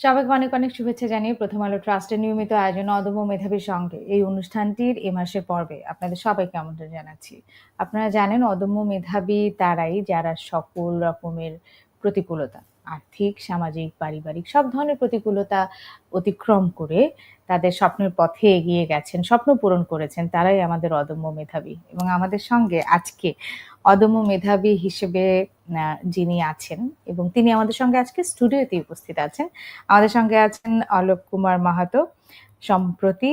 সবাইকে অনেক অনেক শুভেচ্ছা জানিয়ে প্রথম আলো ট্রাস্টের নিয়মিত আয়োজন অদম্য মেধাবীর সঙ্গে এই অনুষ্ঠানটির এ মাসের পর্বে আপনাদের সবাইকে আমন্ত্রণ জানাচ্ছি। আপনারা জানেন অদম্য মেধাবী তারাই যারা সকল রকমের প্রতিকূলতা আর্থিক, সামাজিক, পারিবারিক সব ধরনের প্রতিকূলতা অতিক্রম করে তাদের স্বপ্নের পথে এগিয়ে গেছেন, স্বপ্ন পূরণ করেছেন। তারাই আমাদের অদম্য মেধাবী এবং আমাদের সঙ্গে আজকে অদম্য মেধাবী হিসেবে যিনি আছেন এবং তিনি আমাদের সঙ্গে আজকে স্টুডিওতে উপস্থিত আছেন। আমাদের সঙ্গে আছেন অলোক কুমার মাহাতো। সম্প্রতি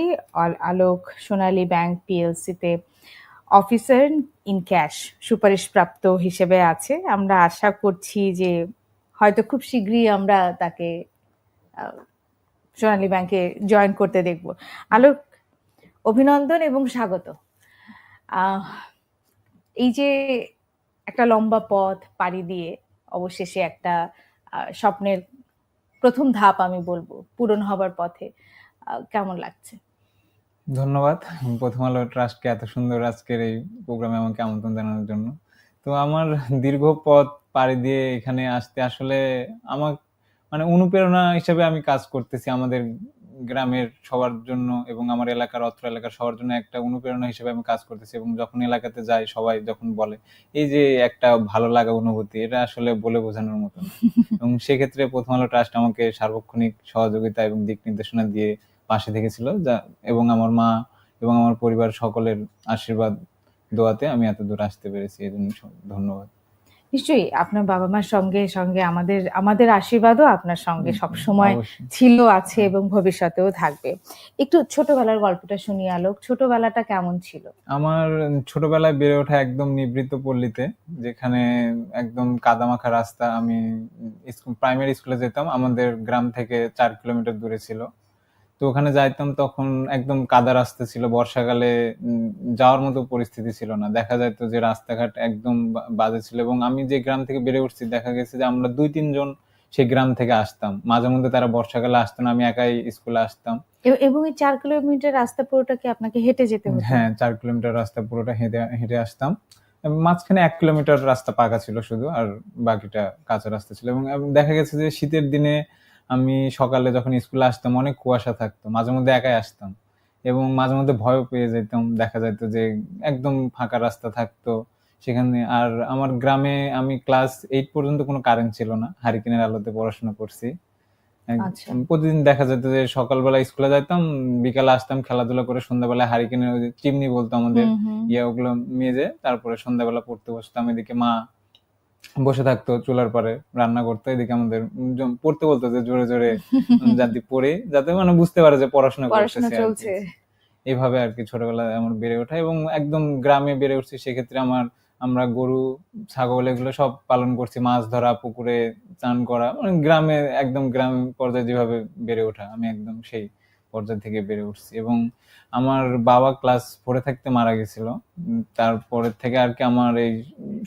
আলোক সোনালী ব্যাংক পিএলসিতে অফিসার ইন ক্যাশ সুপারিশপ্রাপ্ত হিসেবে আছে। আমরা আশা করছি যে হয়তো খুব শীঘ্রই আমরা তাকে সোনালী ব্যাংকে জয়েন করতে দেখব। আলোক, অভিনন্দন এবং স্বাগত। এই যে একটা লম্বা পথ পাড়ি দিয়ে অবশেষে একটা স্বপ্নের প্রথম ধাপ আমি বলব, পূরণ হবার পথে কেমন লাগছে? ধন্যবাদ। প্রথম আলো ট্রাস্টকে এত সুন্দর আজকের এই প্রোগ্রামে আমাকে আমন্ত্রণ জানানোর জন্য। তো আমার দীর্ঘ পথ পাড়ি দিয়ে এখানে আসতে আসলে আমার মানে অনুপ্রেরণা হিসেবে আমি কাজ করতেছি আমাদের গ্রামের সবার জন্য এবং আমার এলাকার অত্র এলাকার সবার জন্য একটা অনুপ্রেরণা হিসেবে আমি কাজ করতেছি এবং যখন এলাকাতে যাই সবাই যখন বলে এই যে একটা ভালো লাগা অনুভূতি এটা আসলে বলে বোঝানোর মতো না। এবং সেক্ষেত্রে প্রথম আলো ট্রাস্ট আমাকে সার্বক্ষণিক সহযোগিতা এবং দিক নির্দেশনা দিয়ে পাশে থেকেছিল যা এবং আমার মা এবং আমার পরিবার সকলের আশীর্বাদ দোয়াতে আমি এত দূর আসতে পেরেছি এই জন্য ধন্যবাদ নিশ্চয়ই আপনার বাবা মার সঙ্গে সঙ্গে আমাদের আমাদের আশীর্বাদও আপনার সঙ্গে সব সময় ছিল আছে এবং ভবিষ্যতেও থাকবে। একটু ছোটবেলার গল্পটা শুনি আলোক। ছোটবেলাটা কেমন ছিল? আমার ছোটবেলায় বেড়ে ওঠা একদম নিবৃত্ত পল্লীতে যেখানে একদম কাদামাখা রাস্তা আমি স্কুল প্রাইমারি স্কুলে যেতাম। আমাদের গ্রাম থেকে চার কিলোমিটার দূরে ছিল। তো ওখানে যাইতাম তখন একদম কাদা রাস্তা ছিল বর্ষাকালে যাওয়ার মতো পরিস্থিতি ছিল না। দেখা যাইতো যে রাস্তাঘাট একদম বাজে ছিল এবং আমি যে গ্রাম থেকে বেড়ে উঠছি দেখা গেছে যে আমরা দুই তিনজন সেই গ্রাম থেকে আসতাম। মাঝে মধ্যে তারা বর্ষাকালে আসতো না আমি একাই স্কুলে আসতাম। এবং এই চার কিলোমিটার রাস্তা পুরোটা কি আপনাকে হেঁটে যেতে হতো? হ্যাঁ চার কিলোমিটার রাস্তা পুরোটা হেঁটে হেঁটে আসতাম। মাঝখানে এক কিলোমিটার রাস্তা পাকা ছিল শুধু আর বাকিটা কাঁচা রাস্তা ছিল। এবং দেখা গেছে যে শীতের দিনে আমি সকালে যখন স্কুলে আসতাম অনেক কুয়াশা থাকতো মাঝে মধ্যে একাই আসতাম এবং মাঝে মধ্যে ভয়ও পেয়ে যেতাম দেখা যেত যে একদম ফাঁকা রাস্তা থাকতো সেখানে আর আমার গ্রামে আমি ক্লাস এইট পর্যন্ত কোনো কারেন্ট ছিল না হারিকেনের আলোতে পড়াশোনা করছি আচ্ছা। প্রতিদিন দেখা যেত যে সকালবেলা স্কুলে যাইতাম বিকালে আসতাম খেলাধুলা করে সন্ধ্যাবেলা হারিকেনের চিমনি বলতো আমাদের। ইয়ে ওগুলো মেজে তারপরে সন্ধ্যাবেলা পড়তে বসতাম এদিকে মা বসে থাকতো চুলার পারে রান্না করতো। এদিকে আমাদের পড়তে বলতো যে জোরে জোরে যাতে পড়ে যাতে মানে বুঝতে পারে যে পড়াশোনা করতেছে এইভাবে আর কি ছোটবেলায় আমার বেড়ে ওঠা এবং একদম গ্রামে বেড়ে উঠছি সেক্ষেত্রে আমার আমরা গরু ছাগল এগুলো সব পালন করছি মাছ ধরা পুকুরে চান করা। মানে গ্রামে একদম গ্রাম পর্যায়ে যেভাবে বেড়ে ওঠা আমি একদম সেই। পর্যায় থেকে বেড়ে উঠছি। এবং আমার বাবা ক্লাস ফোরে থাকতে মারা গেছিল। তারপরে থেকে আর কি আমার এই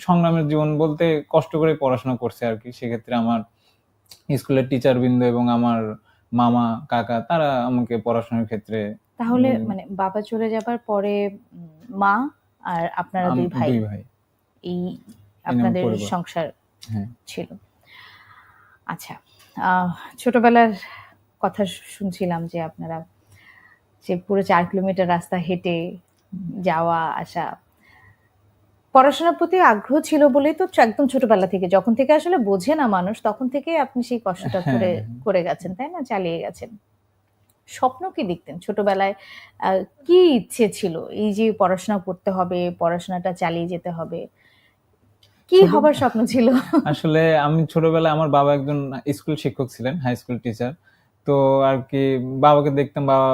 সংগ্রামের জীবন বলতে কষ্ট করে পড়াশোনা করছে আর কি। সেক্ষেত্রে আমার স্কুলের টিচার বৃন্দ এবং আমার মামা কাকা তারা আমাকে পড়াশোনার ক্ষেত্রে তাহলে মানে বাবা চলে যাবার পরে মা আর আপনারা দুই ভাই। এই আপনাদের সংসার হ্যাঁ। ছিল। আচ্ছা ছোটবেলার কথা শুনছিলাম যে আপনারা যে পুরো চার কিলোমিটার রাস্তা হেঁটে যাওয়া আসা পড়াশোনার প্রতি আগ্রহ ছিল বলেই তো একদম ছোটবেলা থেকে। যখন থেকে আসলে বোঝে না মানুষ তখন থেকে আপনি সেই কষ্টটা হ্যাঁ, করে হ্যাঁ। করে গেছেন তাই না? চালিয়ে গেছেন। স্বপ্ন কি দেখতেন? ছোটবেলায় আহ, কি ইচ্ছে ছিল? এই যে পড়াশোনা করতে হবে পড়াশোনাটা চালিয়ে যেতে হবে কি হবার স্বপ্ন ছিল? আসলে আমি ছোটবেলায় আমার বাবা একজন স্কুল শিক্ষক ছিলেন হাই স্কুল টিচার। তো আর কি বাবাকে দেখতাম বাবা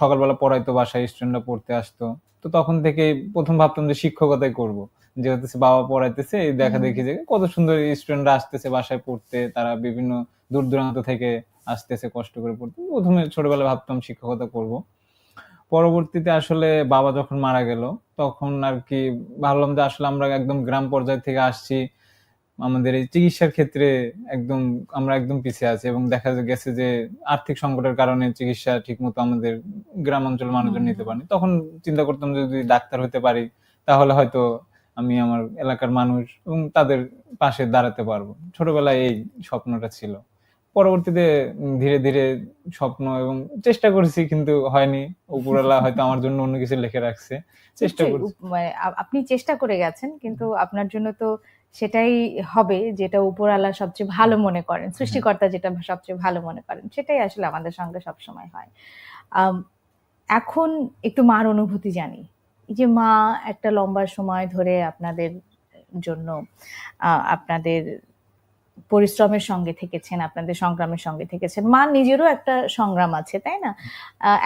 সকালবেলা পড়াইতো বাসায় স্টুডেন্টরা পড়তে আসতো। তো তখন থেকে প্রথম ভাবতাম যে শিক্ষকতাই করব। যে হচ্ছে বাবা পড়াইতেছে এই দেখা। দেখি যে কত সুন্দর স্টুডেন্টরা আসতেছে বাসায় পড়তে তারা বিভিন্ন দূর দূরান্ত থেকে আসতেছে কষ্ট করে পড়তে। প্রথমে ছোটবেলায় ভাবতাম শিক্ষকতা করব। পরবর্তীতে আসলে বাবা যখন মারা গেল তখন আর কি ভাবলাম যে আসলে আমরা একদম গ্রাম পর্যায় থেকে আসছি আমাদের এই চিকিৎসার ক্ষেত্রে একদম আমরা একদম পিছিয়ে আছি এবং দেখা গেছে যে আর্থিক সংকটের কারণে চিকিৎসা ঠিকমতো আমাদের গ্রাম অঞ্চল মানুষজন নিতে পারেনি তখন চিন্তা করতাম যদি ডাক্তার হতে পারি তাহলে হয়তো আমি আমার এলাকার মানুষ এবং তাদের পাশে দাঁড়াতে পারব ছোটবেলায় এই স্বপ্নটা ছিল পরবর্তীতে ধীরে, ধীরে স্বপ্ন এবং চেষ্টা করেছি কিন্তু হয়নি। উপরওয়ালা হয়তো আমার জন্য অন্য কিছু লিখে রাখছে। চেষ্টা মানে আপনি চেষ্টা করে গেছেন। কিন্তু আপনার জন্য তো সেটাই হবে যেটা উপরওয়ালা সবচেয়ে ভালো মনে করেন। সৃষ্টিকর্তা যেটা সবচেয়ে ভালো মনে করেন। সেটাই আসলে আমাদের সঙ্গে সবসময় হয়। এখন একটু মার অনুভূতি জানি। এই যে মা একটা লম্বা সময় ধরে আপনাদের জন্য আপনাদের পরিশ্রমের সঙ্গে থেকেছেন, আপনাদের সংগ্রামের সঙ্গে থেকেছেন। মা নিজেরও একটা সংগ্রাম আছে, তাই না?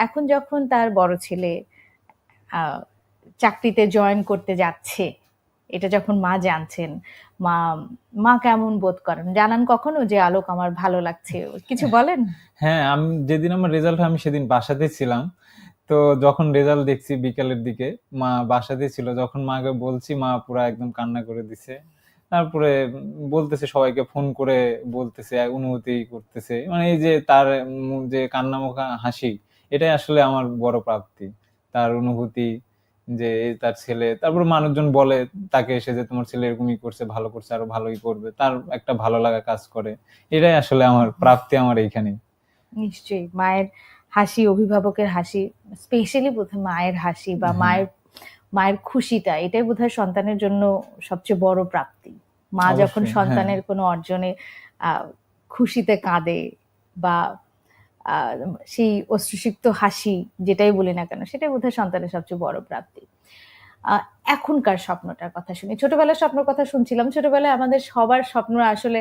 এখন যখন তার বড় ছেলে চাকরিতে জয়েন করতে যাচ্ছে, এটা যখন মা জানছেন, মা মা কেমন বোধ করেন? জানান কখনো যে আলোক আমার ভালো লাগছে? কিছু বলেন? হ্যাঁ, আমি যেদিন আমার রেজাল্ট আমি সেদিন বাসাতে ছিলাম। তো যখন রেজাল্ট দেখছি বিকালের দিকে, মা বাসাতে ছিল। যখন মাকে বলছি মা পুরা একদম কান্না করে দিছে। তারপরে বলতেছে সবাইকে ফোন করে বলতেছে, অনুভূতি করতেছে। মানে এই যে তার যে কান্নামাখা হাসি, এটাই আসলে আমার বড় প্রাপ্তি। তার অনুভূতি যে তার ছেলে তারপরে মানুষজন বলে তাকে এসে যে তোমার ছেলে এরকমই করছে, ভালো করছে, আরও ভালোই করবে। তার একটা ভালো লাগা কাজ করে। এটাই আসলে আমার প্রাপ্তি আমার এইখানে নিশ্চয়ই। মায়ের হাসি, অভিভাবকের হাসি, স্পেশালি বোধহয় মায়ের হাসি বা। মায়ের মায়ের খুশিটা এটাই বোধহয় সন্তানের জন্য সবচেয়ে বড় প্রাপ্তি। মা যখন সন্তানের হ্যাঁ। কোনো অর্জনে খুশিতে কাঁদে বা সেই অশ্রুসিক্ত হাসি যেটাই বলি না কেন সেটাই বোধহয় সন্তানের সবচেয়ে বড় প্রাপ্তি। এখনকার স্বপ্নটার কথা শুনি। ছোটবেলার স্বপ্নের কথা শুনছিলাম। ছোটবেলায় আমাদের সবার স্বপ্ন আসলে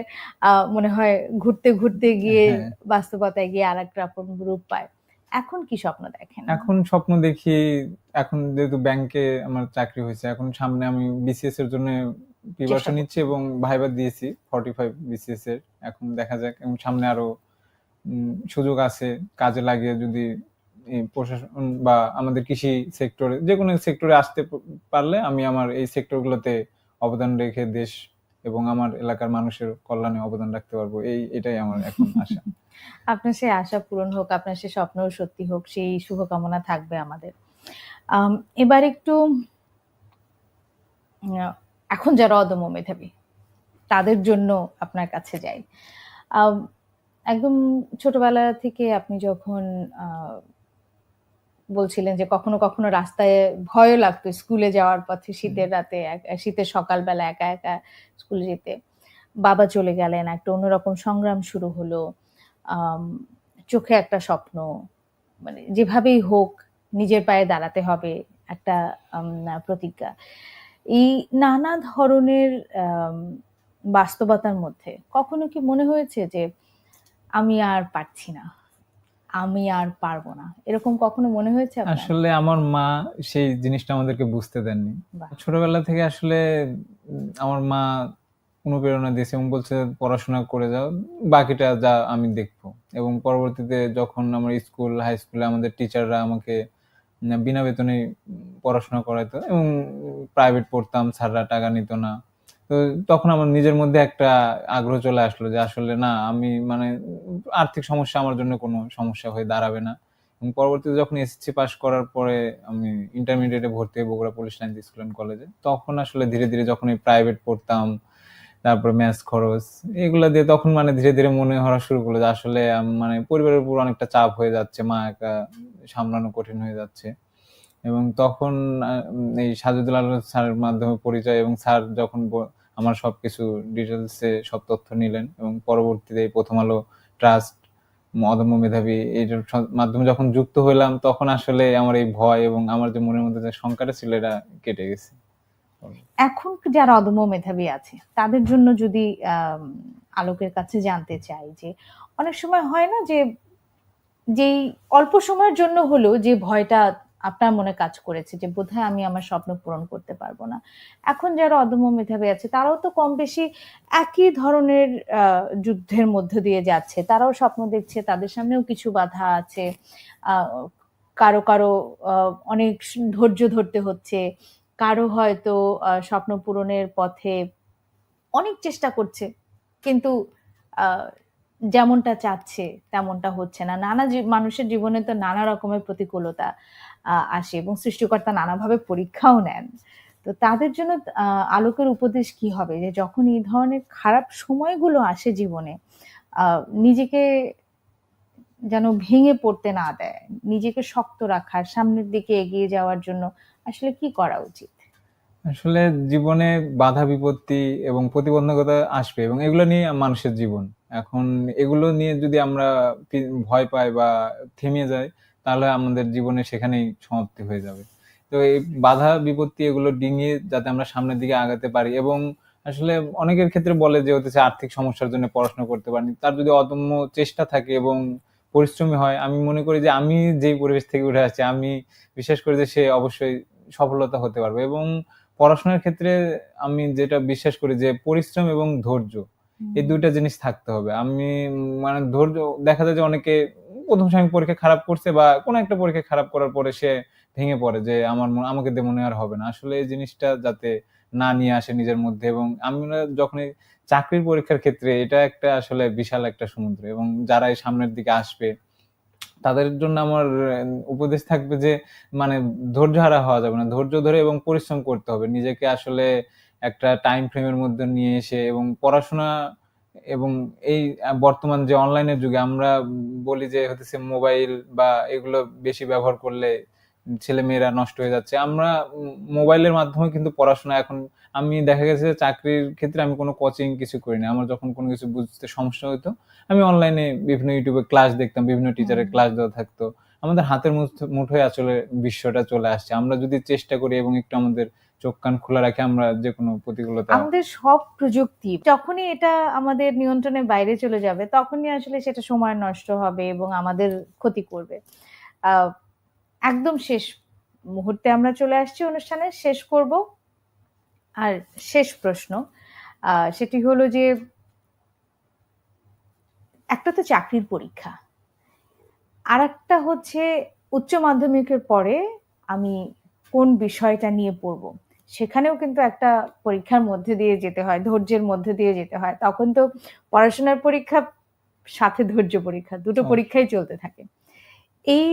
মনে হয় ঘুরতে, ঘুরতে গিয়ে হ্যাঁ। বাস্তবতায় গিয়ে আরেক রকম রূপ পায়। এখন কি স্বপ্ন দেখেন? এখন স্বপ্ন দেখি, এখন যেহেতু ব্যাংকে আমার চাকরি হয়েছে, এখন সামনে আমি বিসিএস এর জন্য প্রিপারেশন নিচ্ছি এবং ভাইবা দিয়েছি 45 বিসিএস এর। এখন দেখা যাক এবং সামনে আরও সুযোগ আছে। কাজে লাগিয়ে যদি প্রশাসন বা আমাদের কৃষি সেক্টরে যেকোনো সেক্টরে আসতে পারলে আমি আমার এই সেক্টরগুলোতে অবদান রেখে দেশ এবং আমার এলাকার মানুষের কল্যাণে অবদান রাখতে পারব। এই এটাই আমার এখন আশা। আপনার সেই আশা পূরণ হোক, আপনার সেই স্বপ্নও সত্যি হোক, সেই শুভকামনা থাকবে আমাদের। আম এবার একটু এখন যারা অদম্য মেধাবী, তাদের জন্য আপনার কাছে যাই। একদম ছোটবেলা থেকে আপনি যখন বলছিলেন যে কখনো, কখনো রাস্তায় ভয়ও লাগতো স্কুলে যাওয়ার পথে শীতের রাতে শীতের সকালবেলা একা, একা স্কুলে যেতে। বাবা চলে গেলেন, একটা অন্যরকম সংগ্রাম শুরু হলো। চোখে একটা স্বপ্ন। মানে যেভাবেই হোক নিজের পায়ে দাঁড়াতে হবে একটা প্রতিজ্ঞা। এই নানা ধরনের বাস্তবতার মধ্যে কখনো কি মনে হয়েছে যে আমি আর পারছি না, আমি আর পারব না। এরকম কখনো মনে হয়েছে আসলে আমার মা সেই জিনিসটা আমাদেরকে বুঝতে দেননি। ছোটবেলা থেকে আসলে আমার মা অনুপ্রেরণা দিয়েছে এবং বলছে পড়াশোনা করে যাও। বাকিটা যা আমি দেখব। এবং পরবর্তীতে যখন আমার স্কুল, হাই স্কুলে আমাদের টিচাররা আমাকে বিনা বেতনে পড়াশোনা করাইতো এবং প্রাইভেট পড়তাম, স্যাররা টাকা নিত না। তো তখন আমার নিজের মধ্যে একটা আগ্রহ চলে আসলো যে আসলে না আমি মানে আর্থিক সমস্যা আমার জন্য কোনো সমস্যা হয়ে দাঁড়াবে না। এবং পরবর্তীতে যখন এসএসসি পাস করার পরে আমি ইন্টারমিডিয়েটে ভর্তি হই Bogura police line school and কলেজে। তখন আসলে ধীরে, ধীরে যখন এই প্রাইভেট পড়তাম, তারপরে মেস খরচ এগুলা দিয়ে তখন মানে ধীরে, ধীরে মনে হওয়া শুরু করল যে আসলে মানে পরিবারের উপর অনেকটা চাপ হয়ে যাচ্ছে। মা একা সামলানো কঠিন হয়ে যাচ্ছে। এবং তখন এই সাজেদুল আলম স্যারের মাধ্যমে পরিচয় এবং স্যার যখন আমার সব কিছু ডিটেলসে সব তথ্য নিলেন এবং পরবর্তীতে 'প্রথম আলো ট্রাস্ট' অদম্য মেধাবী স মাধ্যমে যখন যুক্ত হইলাম, তখন আসলে আমার এই ভয় এবং আমার যে মনের মধ্যে যে শঙ্কাটা ছিল, এটা কেটে গেছে। এখন যারা অদম্য মেধাবী আছে, তাদের জন্য যদি আলোকের কাছে জানতে চাই যে, অনেক সময় হয় না যে, যেই অল্প সময়ের জন্য হলেও যে ভয়টা আপনার মনে কাজ করেছে যে বোধহয় আমি আমার স্বপ্ন পূরণ করতে পারব না। এখন যারা অদম্য মেধাবী আছে তারাও তো কম বেশি একই ধরনের যুদ্ধের মধ্য দিয়ে যাচ্ছে। তারাও স্বপ্ন দেখছে, তাদের সামনেও কিছু বাধা আছে। কারও, কারও অনেক ধৈর্য ধরতে হচ্ছে। কারও হয়তো স্বপ্ন পূরণের পথে অনেক চেষ্টা করছে। কিন্তু যেমনটা চাচ্ছে তেমনটা হচ্ছে না। নানা মানুষের জীবনে তো নানা রকমের প্রতিকূলতা আসে এবং সৃষ্টিকর্তা নানাভাবে পরীক্ষাও নেন। তো তাদের জন্য আলোকের উপদেশ কি হবে? যে যখন এই ধরনের খারাপ সময়গুলো আসে জীবনে, নিজেকে যেন ভেঙে পড়তে না দেয় নিজেকে শক্ত রাখার সামনের দিকে এগিয়ে যাওয়ার জন্য আসলে কি করা উচিত আসলে জীবনে বাধা বিপত্তি এবং প্রতিবন্ধকতা আসবে এবং এগুলো নিয়ে মানুষের জীবন এখন এগুলো নিয়ে যদি আমরা ভয় পাই বা থেমে যাই তাহলে আমাদের জীবনে সেখানেই সমাপ্তি হয়ে যাবে। তো এই বাধা বিপত্তি এগুলো ডিঙিয়ে যাতে আমরা সামনের দিকে আগাতে পারি এবং আসলে অনেকের ক্ষেত্রে বলে যে হচ্ছে আর্থিক সমস্যার জন্য পড়াশোনা করতে পারেনি তার যদি অদম্য চেষ্টা থাকে এবং পরিশ্রমী হয় আমি মনে করি যে আমি যেই পরিবেশ থেকে উঠে আসছি আমি বিশ্বাস করি যে সে অবশ্যই সফলতা হতে পারবে এবং পড়াশোনার ক্ষেত্রে আমি যেটা বিশ্বাস করি যে পরিশ্রম এবং ধৈর্য এই দুইটা জিনিস থাকতে হবে। আমি মানে ধৈর্য দেখা যায় যে অনেকে প্রথম সময় পরীক্ষা খারাপ করছে বা কোনো একটা পরীক্ষা খারাপ করার পরে সে ভেঙে পড়ে যে আমার আমাকে দিয়ে মনে আর হবে না। আসলে এই জিনিসটা যাতে না নিয়ে আসে নিজের মধ্যে এবং আমরা যখন চাকরির পরীক্ষার ক্ষেত্রে এটা একটা আসলে বিশাল একটা সমুদ্র এবং যারা এই সামনের দিকে আসবে, তাদের জন্য আমার উপদেশ থাকবে যে মানে ধৈর্য হারা হওয়া যাবে না। ধৈর্য ধরে এবং পরিশ্রম করতে হবে। নিজেকে আসলে একটা টাইম ফ্রেমের মধ্যে নিয়ে এসে এবং পড়াশোনা এবং এই বর্তমান যে অনলাইনের যুগে আমরা বলি যে হতেছে মোবাইল বা এগুলো বেশি ব্যবহার করলে ছেলে মেয়েরা নষ্ট হয়ে যাচ্ছে। আমরা মোবাইলের মাধ্যমে কিন্তু পড়াশোনা এখন আমি দেখা গেছে যে চাকরির ক্ষেত্রে আমি কোনো কোচিং কিছু করি না। আমার যখন কোনো কিছু বুঝতে সমস্যা হতো আমি অনলাইনে বিভিন্ন ইউটিউবে ক্লাস দেখতাম বিভিন্ন টিচারের ক্লাস দেওয়া থাকতো। আমাদের হাতের মুঠ- মুঠোয় আসলে বিশ্বটা চলে আসছে। আমরা যদি চেষ্টা করি এবং একটু আমাদের চোখ কান খোলা রাখি, আমরা যে কোনো প্রতিকূলতা। আমাদের সব প্রযুক্তি, যখনই এটা আমাদের নিয়ন্ত্রণের বাইরে চলে যাবে, তখনই আসলে সেটা সময় নষ্ট হবে এবং আমাদের ক্ষতি করবে। একদম শেষ মুহূর্তে আমরা চলে আসছি অনুষ্ঠানে শেষ করব। আর শেষ প্রশ্ন সেটি হলো যে, একটা তো চাকরির পরীক্ষা আর একটা হচ্ছে উচ্চ মাধ্যমিকের পরে আমি কোন বিষয়টা নিয়ে পড়ব? সেখানেও কিন্তু একটা পরীক্ষার মধ্যে দিয়ে যেতে হয় ধৈর্যের মধ্যে দিয়ে যেতে হয়। তখন তো পড়াশোনার পরীক্ষা সাথে ধৈর্য পরীক্ষা দুটো পরীক্ষাই চলতে থাকে। এই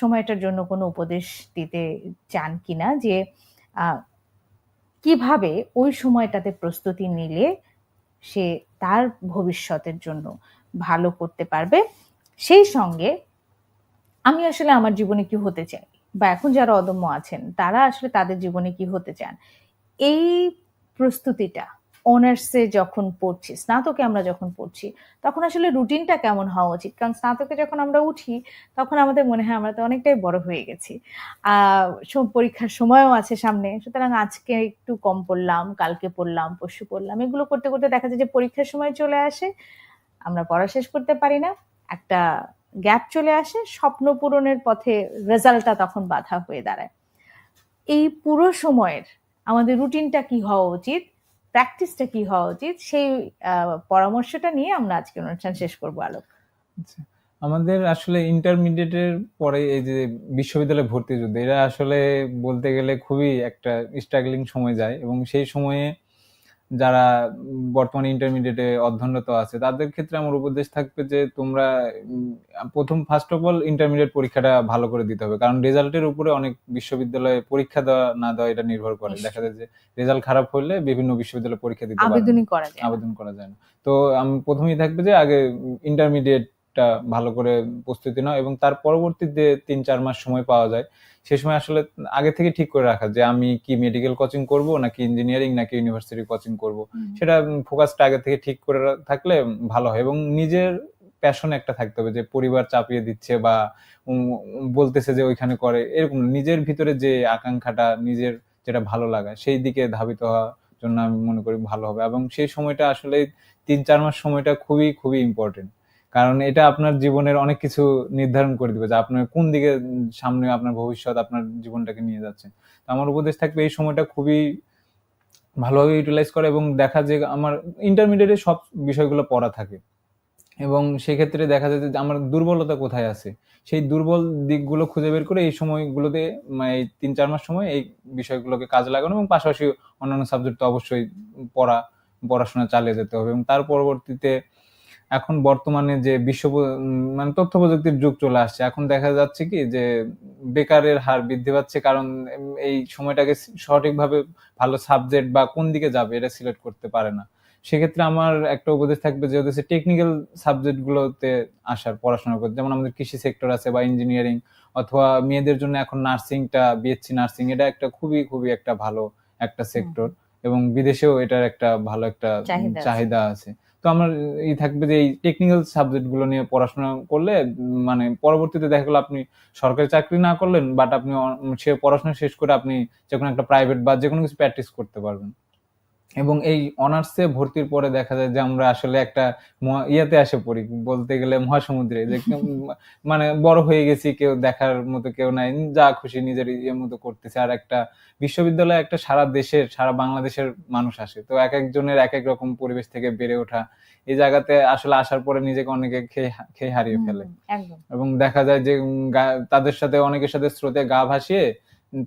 সময়টার জন্য কোনো উপদেশ দিতে চান কিনা যে আহ, কীভাবে ওই সময়টাতে প্রস্তুতি নিলে সে তার ভবিষ্যতের জন্য ভালো করতে পারবে? সেই সঙ্গে আমি আসলে আমার জীবনে কি হতে চাই? বা এখন যারা অদম্য আছেন, তারা আসলে তাদের জীবনে কি হতে চান? এই প্রস্তুতিটা অনার্সে যখন পড়ছি, স্নাতকে আমরা যখন পড়ছি, তখন আসলে রুটিনটা কেমন হওয়া উচিত? কারণ স্নাতকে যখন আমরা উঠি, তখন আমাদের মনে হয় আমরা তো অনেকটাই বড় হয়ে গেছি। পরীক্ষার সময়ও আছে সামনে, সুতরাং আজকে একটু কম পড়লাম, কালকে পড়লাম, পরশু পড়লাম, এগুলো করতে করতে দেখা যায় যে পরীক্ষার সময় চলে আসে, আমরা পড়া শেষ করতে পারি না, একটা গ্যাপ চলে আসে, স্বপ্ন পূরণের পথে রেজাল্টটা তখন বাধা হয়ে দাঁড়ায় এই পুরো সময়ের আমাদের রুটিনটা কি হওয়া উচিত, প্র্যাকটিসটা কি হওয়া উচিত, সেই পরামর্শটা নিয়ে আমরা আজকে অনুষ্ঠান শেষ করব, আলোক আচ্ছা। আমাদের আসলে ইন্টারমিডিয়েটের পরে এই যে বিশ্ববিদ্যালয়ে ভর্তি যুদ্ধ এটা আসলে বলতে গেলে খুবই একটা স্ট্রাগলিং সময় যায় এবং সেই সময়ে যারা বর্তমানে ইন্টারমিডিয়েটে অধ্যয়নরত আছে তাদের ক্ষেত্রে আমার উপদেশ থাকবে যে তোমরা প্রথম ফার্স্ট অফ অল ইন্টারমিডিয়েট পরীক্ষাটা ভালো করে দিতে হবে। কারণ রেজাল্টের উপরে অনেক বিশ্ববিদ্যালয়ে পরীক্ষা দেওয়া না দেওয়া এটা নির্ভর করে। দেখা যায় যে রেজাল্ট খারাপ হলে বিভিন্ন বিশ্ববিদ্যালয়ে পরীক্ষা দিতে পারবে আবেদনই করা যায় আবেদন করা যায় না। তো আমি প্রথমেই থাকবে যে আগে ইন্টারমিডিয়েটটা ভালো করে প্রস্তুতি নাও এবং তার পরবর্তীতে তিন চার মাস সময় পাওয়া যায় সে সময় আসলে আগে থেকে ঠিক করে রাখা যে আমি কি মেডিকেল কোচিং করব নাকি ইঞ্জিনিয়ারিং নাকি ইউনিভার্সিটি কোচিং করব। সেটা ফোকাসটা আগে থেকে ঠিক করে থাকলে ভালো হয় এবং নিজের প্যাশন একটা থাকতে হবে যে পরিবার চাপিয়ে দিচ্ছে বা বলতেছে যে ওইখানে করে এরকম নিজের ভিতরে যে আকাঙ্ক্ষাটা নিজের যেটা ভালো লাগা সেই দিকে ধাবিত হওয়ার জন্য আমি মনে করি ভালো হবে এবং সেই সময়টা আসলে তিন চার মাস সময়টা খুবই খুবই ইম্পর্টেন্ট কারণ এটা আপনার জীবনের অনেক কিছু নির্ধারণ করে দিবে যে আপনার কোন দিকে সামনে আপনার ভবিষ্যৎ আপনার জীবনটাকে নিয়ে যাচ্ছে। তো আমার উপদেশ থাকবে এই সময়টা খুবই ভালোভাবে ইউটিলাইজ করা এবং দেখা যে আমার ইন্টারমিডিয়েটে সব বিষয়গুলো পড়া থাকে। এবং সেক্ষেত্রে দেখা যায় যে আমার দুর্বলতা কোথায় আছে? সেই দুর্বল দিকগুলো খুঁজে বের করে এই সময়গুলোতে মানে এই তিন চার মাস সময় এই বিষয়গুলোকে কাজে লাগানো এবং পাশাপাশি অন্যান্য সাবজেক্ট তো অবশ্যই পড়া, পড়াশোনা চালিয়ে যেতে হবে এবং তার পরবর্তীতে এখন বর্তমানে যে বিশ্ব মানে তথ্য প্রযুক্তির যুগ চলে আসছে এখন দেখা যাচ্ছে কি যে বেকারের হার বৃদ্ধি পাচ্ছে কারণ এই সময়টাকে সঠিকভাবে ভালো সাবজেক্ট বা কোন দিকে যাবে এটা সিলেক্ট করতে পারে না। সেক্ষেত্রে আমার একটা উপদেশ থাকবে যে হচ্ছে টেকনিক্যাল সাবজেক্টগুলোতে আসার পড়াশোনা করতে। যেমন আমাদের কৃষি সেক্টর আছে বা ইঞ্জিনিয়ারিং অথবা মেয়েদের জন্য এখন নার্সিংটা বিএসসি নার্সিং এটা একটা খুবই খুবই একটা ভালো একটা সেক্টর এবং বিদেশেও এটার একটা ভালো একটা চাহিদা আছে। তো আমার এই থাকবে যে এই টেকনিক্যাল সাবজেক্টগুলো নিয়ে পড়াশোনা করলে মানে পরবর্তীতে দেখা গেলো আপনি সরকারি চাকরি না করলেন বাট আপনি সে পড়াশোনা শেষ করে আপনি যে কোনো একটা প্রাইভেট বা যে কোনো কিছু প্র্যাকটিস করতে পারবেন। এবং এই অনার্সে ভর্তির পরে দেখা যায় যে আমরা আসলে একটা ইয়েতে আসে পড়ি বলতে গেলে মহাসমুদ্রে। যে মানে বড় হয়ে গেছি কেউ দেখার মতো কেউ নাই যা খুশি নিজের ইয়ের মতো করতেছে। আর একটা বিশ্ববিদ্যালয়ে একটা সারা দেশের সারা বাংলাদেশের মানুষ আসে। তো এক একজনের এক এক রকম পরিবেশ থেকে বেড়ে ওঠা এই জায়গাতে আসলে আসার পরে নিজেকে অনেকে খেয়ে খেয়ে হারিয়ে ফেলে। এবং দেখা যায় যে তাদের সাথে অনেকের সাথে স্রোতে গা ভাসিয়ে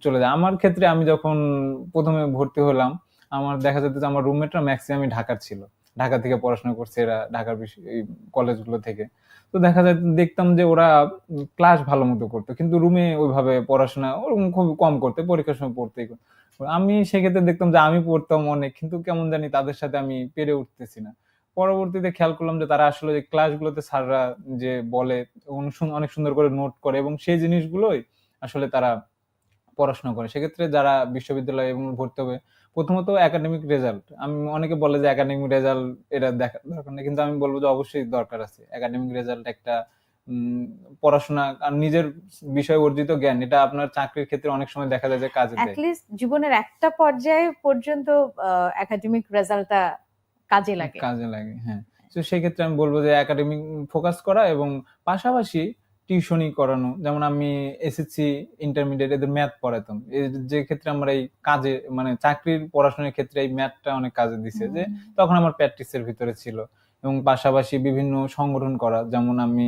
চলে যায়। আমার ক্ষেত্রে আমি যখন প্রথমে ভর্তি হলাম আমার দেখা যেত যে আমার রুমমেটরা ম্যাক্সিমামই ঢাকার ছিল। ঢাকা থেকে পড়াশোনা করছে এরা ঢাকার কলেজগুলো থেকে। তো দেখা যায় দেখতাম যে ওরা ক্লাস ভালো মতো করতো, কিন্তু রুমে ওইভাবে পড়াশোনা ওরকম খুব কম করতে, পরীক্ষার সময় পড়তেই আমি সেক্ষেত্রে দেখতাম যে আমি পড়তাম অনেক, কিন্তু কেমন জানি তাদের সাথে আমি পেরে উঠতেছি না। পরবর্তীতে খেয়াল করলাম যে তারা আসলে যে ক্লাসগুলোতে স্যাররা যে বলে অনেক সুন- অনেক সুন্দর করে নোট করে এবং সেই জিনিসগুলোই আসলে তারা পড়াশোনা করে। সেক্ষেত্রে যারা বিশ্ববিদ্যালয়ে এবং ভর্তি হবে প্রথমত একাডেমিক রেজাল্ট আমি অনেকে বলে যে একাডেমিক রেজাল্ট এটা দেখা দরকার নেই কিন্তু আমি বলব যে অবশ্যই দরকার আছে। একাডেমিক রেজাল্ট একটা পড়াশোনা আর নিজের বিষয় অর্জিত জ্ঞান এটা আপনার চাকরির ক্ষেত্রে অনেক সময় দেখা যায় যে কাজে দেয়। জীবনের একটা পর্যায়ে পর্যন্ত একাডেমিক রেজাল্টটা কাজে লাগে। কাজে লাগে হ্যাঁ। তো সেই ক্ষেত্রে আমি বলব যে একাডেমিক ফোকাস করা এবং পাশাপাশি টিউশনই করানো। যেমন আমি এসএসসি ইন্টারমিডিয়েট এদের ম্যাথ পড়াতাম। যে ক্ষেত্রে আমরা এই কাজে মানে চাকরির পড়াশোনার ক্ষেত্রে এই ম্যাথটা অনেক কাজে দিছে যে তখন আমার প্র্যাকটিসের ভিতরে ছিল। এবং পাশাপাশি বিভিন্ন সংগঠন করা। যেমন আমি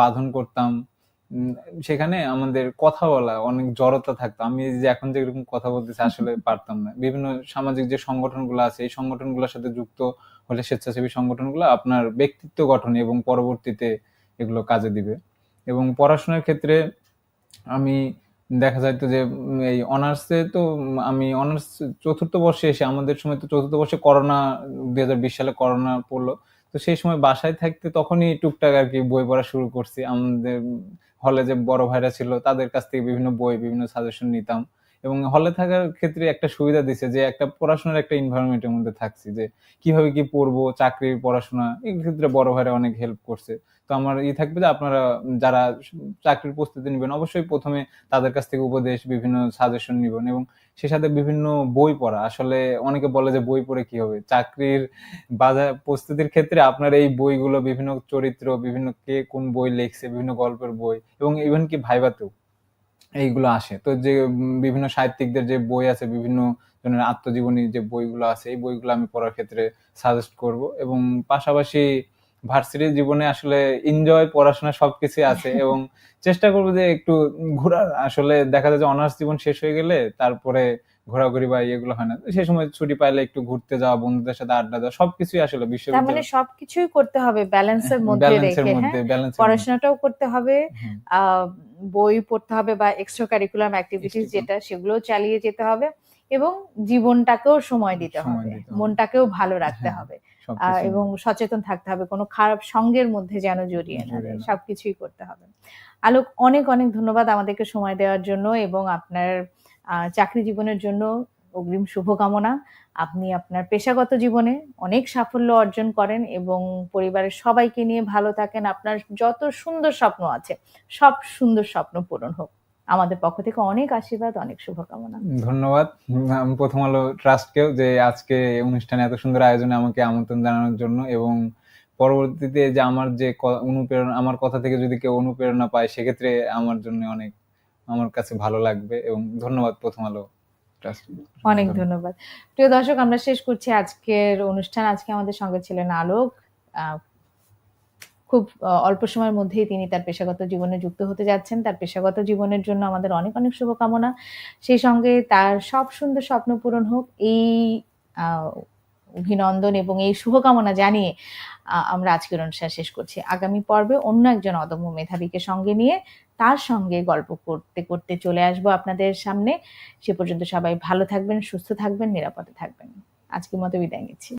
বাঁধন করতাম। সেখানে আমাদের কথা বলা অনেক জড়তা থাকতো। আমি যে এখন যেরকম কথা বলতেছি আসলে পারতাম না। বিভিন্ন সামাজিক যে সংগঠনগুলো আছে এই সংগঠনগুলোর সাথে যুক্ত হলে স্বেচ্ছাসেবী সংগঠনগুলো আপনার ব্যক্তিত্ব গঠনে এবং পরবর্তীতে এগুলো কাজে দিবে। এবং পড়াশোনার ক্ষেত্রে আমি দেখা যায় তো যে এই অনার্সে তো আমি অনার্স চতুর্থ বর্ষে এসে, আমাদের সময় তো চতুর্থ বর্ষে করোনা, দুই হাজার বিশ সালে করোনা পড়ল। তো সেই সময় বাসায় থাকতে তখনই টুকটাক আর কি বই পড়া শুরু করছি। আমাদের হলে যে বড় ভাইরা ছিল, তাদের কাছ থেকে বিভিন্ন বই, বিভিন্ন সাজেশন নিতাম। এবং হলে থাকার ক্ষেত্রে একটা সুবিধা দিছে যে একটা পড়াশোনার একটা এনভায়রনমেন্টের মধ্যে থাকছি যে কীভাবে কি পড়ব, চাকরির পড়াশোনা এই ক্ষেত্রে বড় ভাইরা অনেক হেল্প করছে। তো আমার ই থাকবে যে আপনারা যারা চাকরির প্রস্তুতি নেবেন অবশ্যই প্রথমে তাদের কাছ থেকে উপদেশ, বিভিন্ন সাজেশন নিবেন এবং সে সাথে বিভিন্ন বই পড়া। আসলে অনেকে বলে যে বই পড়ে কি হবে? চাকরির বাজার, প্রস্তুতির ক্ষেত্রে আপনার এই বইগুলো বিভিন্ন চরিত্র, বিভিন্ন কে কোন বই লিখছে, বিভিন্ন গল্পের বই এবং ইভেন কি ভাইবাতেও। এইগুলো আসে। তো যে বিভিন্ন সাহিত্যিকদের যে বই আছে বিভিন্ন জনের আত্মজীবনী যে বইগুলো আছে এই বইগুলো আমি পড়ার ক্ষেত্রে সাজেস্ট করব এবং পাশাপাশি ভার্সিটি জীবনে আসলে এনজয় পড়াশোনা সবকিছু আছে এবং চেষ্টা করব যে একটু ঘোরার। আসলে দেখা যায় যে অনার্স জীবন শেষ হয়ে গেলে তারপরে ঘোরাঘুরি বা এগুলো হয় না। সেই সময় ছুটি পাইলে একটু ঘুরতে যাওয়া বন্ধুদের সাথে আড্ডা দেওয়া সবকিছুই আসলে তার মানে বিশ্ববিদ্যালয় সবকিছুই করতে হবে ব্যালেন্সের মধ্যে ব্যালেন্সের রেখে মধ্যে হ্যাঁ? পড়াশোনাটাও করতে হবে বই পড়তে হবে বা এক্সট্রা কারিকুলাম অ্যাক্টিভিটিস যেটা সেগুলো চালিয়ে যেতে হবে এবং জীবনটাকেও সময় দিতে হবে মনটাকেও ভালো রাখতে হ্যাঁ, হবে এবং সচেতন থাকতে হবে কোনো খারাপ সঙ্গের মধ্যে যেন জড়িয়ে না। সবকিছুই করতে হবে। আলোক অনেক অনেক ধন্যবাদ আমাদেরকে সময় দেওয়ার জন্য এবং আপনার চাকরি জীবনের জন্য অগ্রিম শুভকামনা। আপনি আপনার পেশাগত জীবনে অনেক সাফল্য অর্জন করেন এবং পরিবারের সবাইকে নিয়ে ভালো থাকেন। আপনার যত সুন্দর স্বপ্ন আছে, সব সুন্দর স্বপ্ন পূরণ হোক। আমাদের পক্ষ থেকে অনেক আশীর্বাদ, অনেক শুভকামনা। ধন্যবাদ। আমি প্রথম আলো ট্রাস্টকেও যে আজকে অনুষ্ঠানে এত সুন্দর আয়োজনে আমাকে আমন্ত্রণ জানানোর জন্য এবং পরবর্তীতে যে আমার যে অনুপ্রেরণা, আমার কথা থেকে যদি কেউ অনুপ্রেরণা পায়, সেক্ষেত্রে আমার জন্য অনেক আমার কাছে ভালো লাগবে এবং ধন্যবাদ প্রথম আলো অনেক ধন্যবাদ। প্রিয় দর্শক আমরা শেষ করছি আজকের অনুষ্ঠান। আজকে আমাদের সঙ্গে ছিলেন আলোক। খুব অল্প সময়ের মধ্যেই তিনি তার পেশাগত জীবনে যুক্ত হতে যাচ্ছেন। তার পেশাগত জীবনের জন্য আমাদের অনেক অনেক শুভকামনা। সেই সঙ্গে তার সব সুন্দর স্বপ্ন পূরণ হোক এই আহ, অভিনন্দন এবং এই শুভকামনা জানিয়ে আমরা আজকের অনুষ্ঠান শেষ করছি। আগামী পর্বে অন্য একজন অদম্য মেধাবীকে সঙ্গে নিয়ে তার সঙ্গে গল্প করতে করতে চলে আসব আপনাদের সামনে। সে পর্যন্ত সবাই ভালো থাকবেন, সুস্থ থাকবেন, নিরাপদে থাকবেন। আজকের মতো বিদায় নিচ্ছি।